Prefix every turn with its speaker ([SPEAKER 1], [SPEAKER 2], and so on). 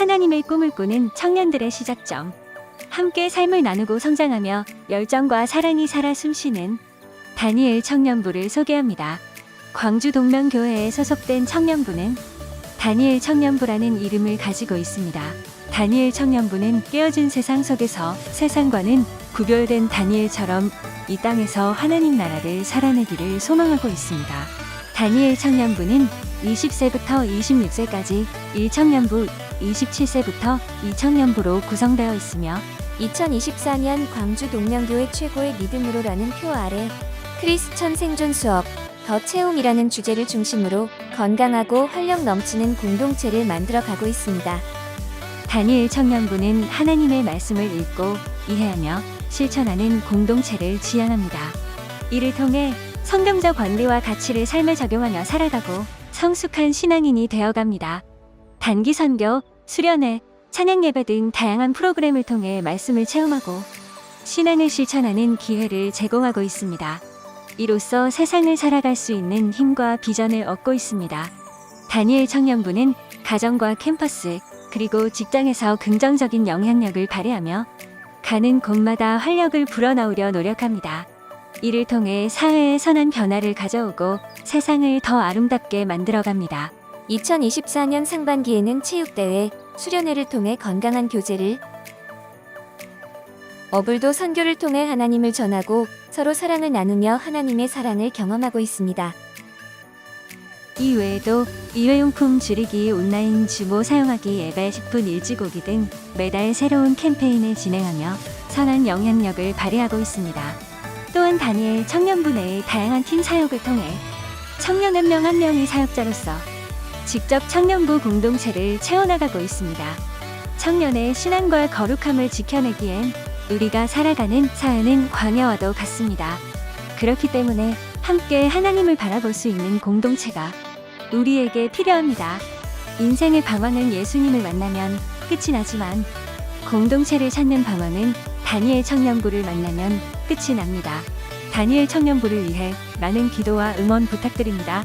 [SPEAKER 1] 하나님의 꿈을 꾸는 청년들의 시작점. 함께 삶을 나누고 성장하며 열정과 사랑이 살아 숨쉬는 다니엘 청년부를 소개합니다. 광주 동명교회에 소속된 청년부는 다니엘 청년부라는 이름을 가지고 있습니다. 다니엘 청년부는 깨어진 세상 속에서 세상과는 구별된 다니엘처럼 이 땅에서 하나님 나라를 살아내기를 소망하고 있습니다. 다니엘 청년부는 20세부터 26세까지 1청년부, 27세부터 2청년부로 구성되어 있으며
[SPEAKER 2] 2024년 광주 동명교회 최고의 믿음으로라는 표 아래 크리스천 생존 수업 더 채움이라는 주제를 중심으로 건강하고 활력 넘치는 공동체를 만들어 가고 있습니다.
[SPEAKER 1] 다니엘 청년부는 하나님의 말씀을 읽고 이해하며 실천하는 공동체를 지향합니다. 이를 통해 성경적 원리와 가치를 삶에 적용하며 살아가고 성숙한 신앙인이 되어갑니다. 단기 선교, 수련회, 찬양 예배 등 다양한 프로그램을 통해 말씀을 체험하고 신앙을 실천하는 기회를 제공하고 있습니다. 이로써 세상을 살아갈 수 있는 힘과 비전을 얻고 있습니다. 다니엘 청년부는 가정과 캠퍼스, 그리고 직장에서 긍정적인 영향력을 발휘하며 가는 곳마다 활력을 불어넣으려 노력합니다. 이를 통해 사회에 선한 변화를 가져오고 세상을 더 아름답게 만들어갑니다.
[SPEAKER 2] 2024년 상반기에는 체육대회, 수련회를 통해 건강한 교제를 어불도 선교를 통해 하나님을 전하고 서로 사랑을 나누며 하나님의 사랑을 경험하고 있습니다.
[SPEAKER 1] 이 외에도 일회용품 줄이기 온라인 주모 사용하기 예배 10분 일지고기 등 매달 새로운 캠페인을 진행하며 선한 영향력을 발휘하고 있습니다. 또한 다니엘 청년부 내의 다양한 팀 사역을 통해 청년 한 명 한 명이 사역자로서 직접 청년부 공동체를 채워나가고 있습니다. 청년의 신앙과 거룩함을 지켜내기엔 우리가 살아가는 사회는 광야와도 같습니다. 그렇기 때문에 함께 하나님을 바라볼 수 있는 공동체가 우리에게 필요합니다. 인생의 방황은 예수님을 만나면 끝이 나지만 공동체를 찾는 방황은 다니엘 청년부를 만나면 끝이 납니다. 다니엘 청년부를 위해 많은 기도와 응원 부탁드립니다.